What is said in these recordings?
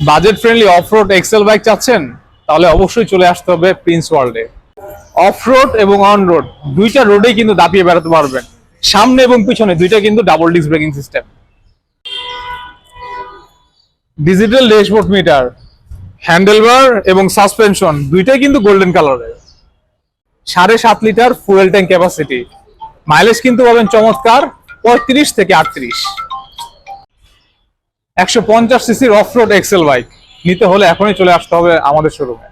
Budget friendly off road excel bike চাচ্ছেন? তাহলে অবশ্যই চলে আসতে হবে প্রিন্স ওয়ার্ল্ডে। অফ রোড এবং অন রোড, দুইটা রোডেই কিন্তু দাপিয়ে বেড়াতে পারবেন। সামনে এবং পিছনে দুইটা কিন্তু double disc braking system. Digital dashboard meter, handlebar এবং সাসপেনশন, দুইটাই কিন্তু গোল্ডেন কালারের। সাড়ে সাত litre fuel tank capacity. Mileage কিন্তু পাবেন চমৎকার পঁয়ত্রিশ থেকে আটত্রিশ। একশো পঞ্চাশ সিসির অফ রোড এক্সেল বাইক। নিতে হলে এখনই চলে আসতে হবে আমাদের শোরুমে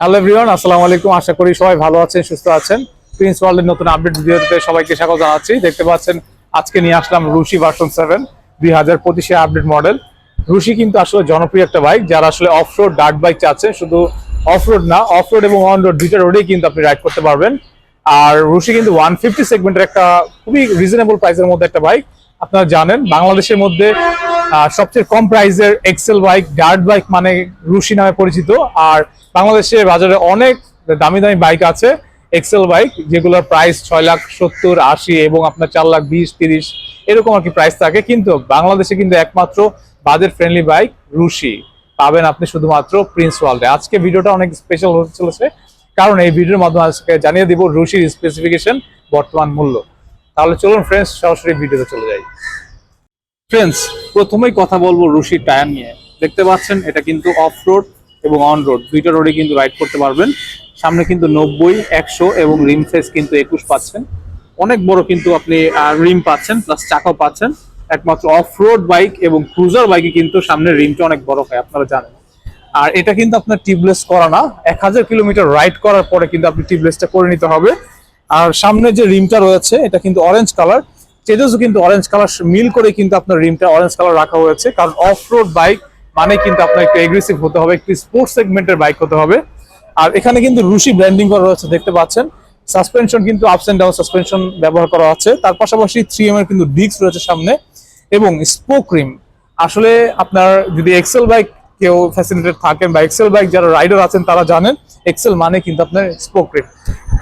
হ্যালো এভরিওয়ান আসসালামু আলাইকুম। আশা করি সবাই ভালো আছেন, সুস্থ আছেন। প্রিন্স ওয়ার্ল্ডের নতুন আপডেট ভিডিওতে সবাইকে স্বাগত জানাচ্ছি। দেখতে পাচ্ছেন, আজকে নিয়ে আসলাম রুশি ভার্সন সেভেন দুই হাজার পঁচিশে আপডেট মডেল রুশি কিন্তু আসলে জনপ্রিয় একটা বাইক যারা আসলে অফ রোড ডার্ট বাইক চাচ্ছে শুধু অফ রোড না অফ রোড এবং অন রোড দুইটা রোডেই কিন্তু আপনি রাইড করতে পারবেন। আর রুশি কিন্তু ওয়ান ফিফটি সেগমেন্টের একটা খুবই রিজনেবল প্রাইসের মধ্যে একটা বাইক আপনারা জানেন, বাংলাদেশের মধ্যে সবচেয়ে কম প্রাইসের এক্সেল বাইক ডার্ট বাইক মানে রুশি নামে পরিচিত। আর বাংলাদেশের বাজারে অনেক দামি দামি বাইক আছে, এক্সেল বাইক, যেগুলোর প্রাইস ছয় লাখ সত্তর, আশি এবং আপনার চার লাখ বিশ, তিরিশ, এরকম আর কি প্রাইস থাকে। কিন্তু বাংলাদেশে কিন্তু একমাত্র বাজেট ফ্রেন্ডলি বাইক রুশি পাবেন আপনি শুধুমাত্র প্রিন্স ওয়ার্ল্ডে আজকে ভিডিওটা অনেক স্পেশাল হতে চলেছে, কারণ এই ভিডিওর মাধ্যমে আজকে জানিয়ে দিব রুশির স্পেসিফিকেশন বর্তমান মূল্য। তাহলে চলুন ফ্রেন্ডস সরাসরি ভিডিওতে চলে যাই। ফ্রেন্ডস প্রথমেই কথা বলব রুশির টায়ার নিয়ে। দেখতে পাচ্ছেন, এটা কিন্তু অফ রোড এবং অন রোড দুইটা রোডে কিন্তু রাইড করতে পারবেন। সামনে কিন্তু নব্বই, একশো এবং রিম সাইজ কিন্তু একুশ পাচ্ছেন। অনেক বড় কিন্তু আপনি রিম পাচ্ছেন প্লাস চাকাও পাচ্ছেন। একমাত্র অফ রোড বাইক এবং ক্রুজার বাইকে কিন্তু সামনের রিমটা অনেক বড় হয়, আপনারা জানেন। আর এটা কিন্তু আপনার টিউবলেস করা না। এক হাজার কিলোমিটার রাইড করার পরে কিন্তু আপনি টিউবলেসটা করে নিতে হবে। আর সামনে যে রিমটা রয়েছে, এটা কিন্তু অরেঞ্জ কালার তেজসও কিন্তু অরেঞ্জ কালার মিল করে কিন্তু আপনার রিমটা অরেঞ্জ কালার রাখা হয়েছে। কারণ অফ রোড বাইক মানে কিন্তু আপনার একটু এগ্রেসিভ হতে হবে, একটু স্পোর্টস সেগমেন্টের বাইক হতে হবে। আর এখানে কিন্তু রুশি ব্র্যান্ডিং করা রয়েছে দেখতে পাচ্ছেন। সাসপেনশন কিন্তু আপস এন্ড ডাউন সাসপেনশন ব্যবহার করা আছে তার পাশাপাশি থ্রি এম এর কিন্তু ডিস্ক রয়েছে সামনে। এবং স্পোক রিম আসলে আপনার যদি এক্সেল বাইক কেউ ফ্যাসিলিটেড থাকেন বা এক্সেল বাইক যারা রাইডার আছেন তারা জানেন এক্সেল মানে কিন্তু আপনার স্পোক রিম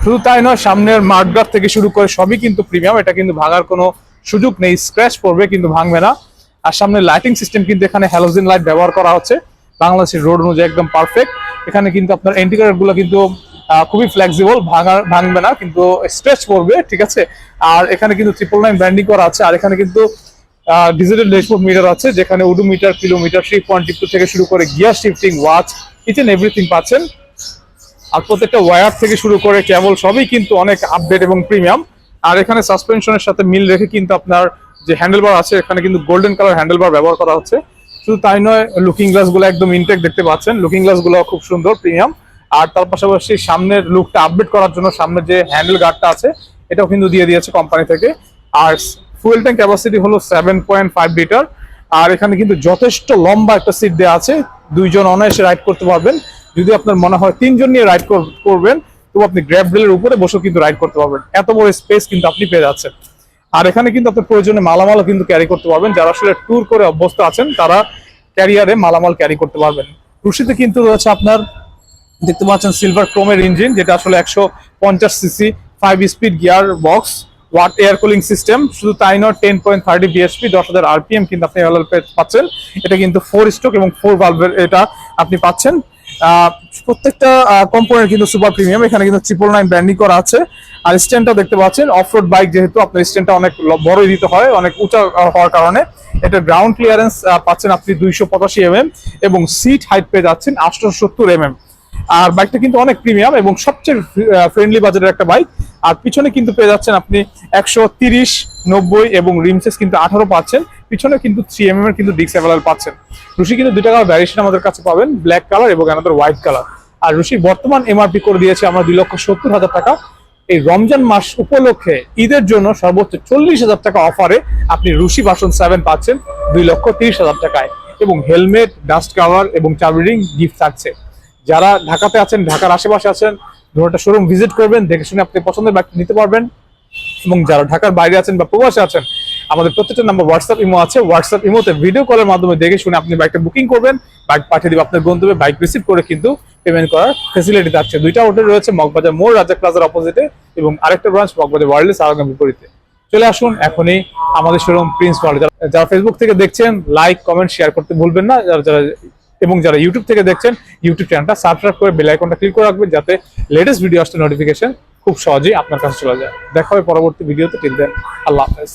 শুধু তাই নয়, সামনের মার্কগার্ড থেকে শুরু করে সবই কিন্তু প্রিমিয়াম এটা কিন্তু ভাঙার কোনো সুযোগ নেই স্ক্র্যাচ পড়বে কিন্তু ভাঙবে না। আর সামনে লাইটিং সিস্টেম কিন্তু এখানে হ্যালোজেন লাইট ব্যবহার করা হচ্ছে, বাংলাদেশের রোড অনুযায়ী একদম পারফেক্ট এখানে কিন্তু আপনার এন্টিকারগুলো কিন্তু খুবই ফ্লেক্সিবল ভাঙা ভাঙবে না, কিন্তু স্ট্রেচ পড়বে, ঠিক আছে? আর এখানে কিন্তু ট্রিপল নাইন ব্র্যান্ডিং করা আছে, আর এখানে কিন্তু ডিজিটাল ড্যাশবোর্ড মিটার আছে, যেখানে উডোমিটার কিলোমিটার থ্রি পয়েন্ট থেকে শুরু করে gear shifting watch each and everything পাচ্ছেন। আর প্রত্যেকটা ওয়্যার থেকে শুরু করে কেবল সবই কিন্তু অনেক আপডেট এবং প্রিমিয়াম আর এখানে সাসপেনশনের সাথে মিল রেখে কিন্তু আপনার যে হ্যান্ডেলবার আছে, এখানে কিন্তু গোল্ডেন কালার হ্যান্ডেলবার ব্যবহার করা হচ্ছে। শুধু তাই নয় লুকিং গ্লাসগুলো একদম ইনটেক দেখতে পাচ্ছেন। লুকিং গ্লাসগুলো খুব সুন্দর প্রিমিয়াম আর তার পাশাপাশি সামনের লুকটা আপডেট করার জন্য সামনের যে হ্যান্ডেল গার্ডটা আছে, এটাও কিন্তু দিয়ে দিয়েছে কোম্পানি থেকে। আর ফুয়েল ট্যাঙ্ক ক্যাপাসিটি হলো সেভেন পয়েন্ট ফাইভ লিটার আর এখানে কিন্তু যথেষ্ট লম্বা একটা সিট দেওয়া আছে। দুইজন অনায়াসে রাইড করতে পারবেন। যদি আপনার মনে হয় তিনজন নিয়ে রাইড করবেন তো আপনি গ্র্যাব রেলের উপরে বসেও কিন্তু রাইড করতে পারবেন। এত বড় স্পেস কিন্তু আপনি পেয়ে যাচ্ছেন। আর এখানে কিন্তু আপনার প্রয়োজনে মালামালও কিন্তু ক্যারি করতে পারবেন। যারা আসলে ট্যুর করে অভ্যস্ত আছেন, তারা ক্যারিয়ারে মালামাল ক্যারি করতে পারবেন। রুশিতে কিন্তু রয়েছে আপনার, দেখতে পাচ্ছেন সিলভার ক্রোমের ইঞ্জিন যেটা আসলে একশো পঞ্চাশ CC five speed gear box with air cooling system শুধু তাই নয় টেন পয়েন্ট থার্টি বিএসপি দশ হাজার আরপিএম কিন্তু আপনি পে- পাচ্ছেন। এটা কিন্তু ফোর স্ট্রোক এবং ফোর ভালভের এটা আপনি পাচ্ছেন। প্রত্যেকটা কম্পোনেন্ট কিন্তু সুপার প্রিমিয়াম এখানে কিন্তু ট্রিপল নাইন ব্র্যান্ডিং করা আছে। আর স্ট্যান্ডটা দেখতে পাচ্ছেন অফ রোড বাইক যেহেতু আপনার স্ট্যান্ডটা অনেক বড়ই দিতে হয়, অনেক উঁচা হওয়ার কারণে। এটা গ্রাউন্ড ক্লিয়ারেন্স পাচ্ছেন আপনি দুইশো পঁচাশি এমএম এবং সিট হাইট পেয়ে যাচ্ছেন আটশো সত্তর এমএম আর বাইকটা কিন্তু অনেক প্রিমিয়াম এবং সবচেয়ে ফ্রেন্ডলি বাজারের একটা বাইক আর পিছনে কিন্তু পেয়ে যাচ্ছেন আপনি একশো তিরিশ, নব্বই এবং রিমসেস কিন্তু আঠারো পাচ্ছেন। পিছনে কিন্তু থ্রি এম এর কিন্তু ডিক্স অ্যাভেলেবল পাচ্ছেন। রুশি কিন্তু দুটা কালার ভ্যারিয়েশন আমাদের কাছে পাবেন ব্ল্যাক কালার এবং আমাদের হোয়াইট কালার আর রুশি বর্তমান এমআরপি করে দিয়েছে আমরা দুই লক্ষ সত্তর হাজার টাকা। এই রমজান মাস উপলক্ষে ঈদের জন্য সর্বোচ্চ চল্লিশ হাজার টাকা অফারে আপনি রুশি ভার্সন সেভেন পাচ্ছেন, দুই লক্ষ তিরিশ হাজার টাকায়। এবং হেলমেট ডাস্ট কাভার এবং চার্জিং গিফট থাকছে। যারা ঢাকাতে আছেন, ঢাকার আশেপাশে আছেন, ধরুন শোরুম ভিজিট করবেন, দেখে শুনে আপনি পছন্দের বাইক নিতে পারবেন। এবং যারা ঢাকার বাইরে আছেন বা প্রবাসে আছেন, আমাদের প্রত্যেকটা নাম্বার হোয়াটসঅ্যাপ ইমো আছে। হোয়াটসঅ্যাপ ইমোতে ভিডিও কলের মাধ্যমে দেখে শুনে আপনি বাইকটা বুকিং করবেন। বাইক পাঠিয়ে দিবে আপনার গন্তব্যে বাইক রিসিভ করে কিন্তু পেমেন্ট করার ফেসিলিটি থাকছে দুইটা হোটেল রয়েছে, মগবাজার মোড়, রাজা প্লাজার অপোজিটে এবং আরেকটা ব্রাঞ্চ মগবাজার ওয়ার্ল্ডেস আগামী বিপরীতে চলে আসুন, এখনই আমাদের শোরুম প্রিন্স ওয়ার্ল্ড যারা ফেসবুক থেকে দেখছেন লাইক কমেন্ট শেয়ার করতে ভুলবেন না। যারা যারা এবং যারা ইউটিউব থেকে দেখছেন ইউটিউব চ্যানেলটা সাবস্ক্রাইব করে বেল আইকনটা ক্লিক করে রাখবেন যাতে লেটেস্ট ভিডিও আসতে নোটিফিকেশন খুব সহজেই আপনার কাছে চলে যায়। দেখা হবে পরবর্তী ভিডিওতে টিল দেন আল্লাহ হাফেজ।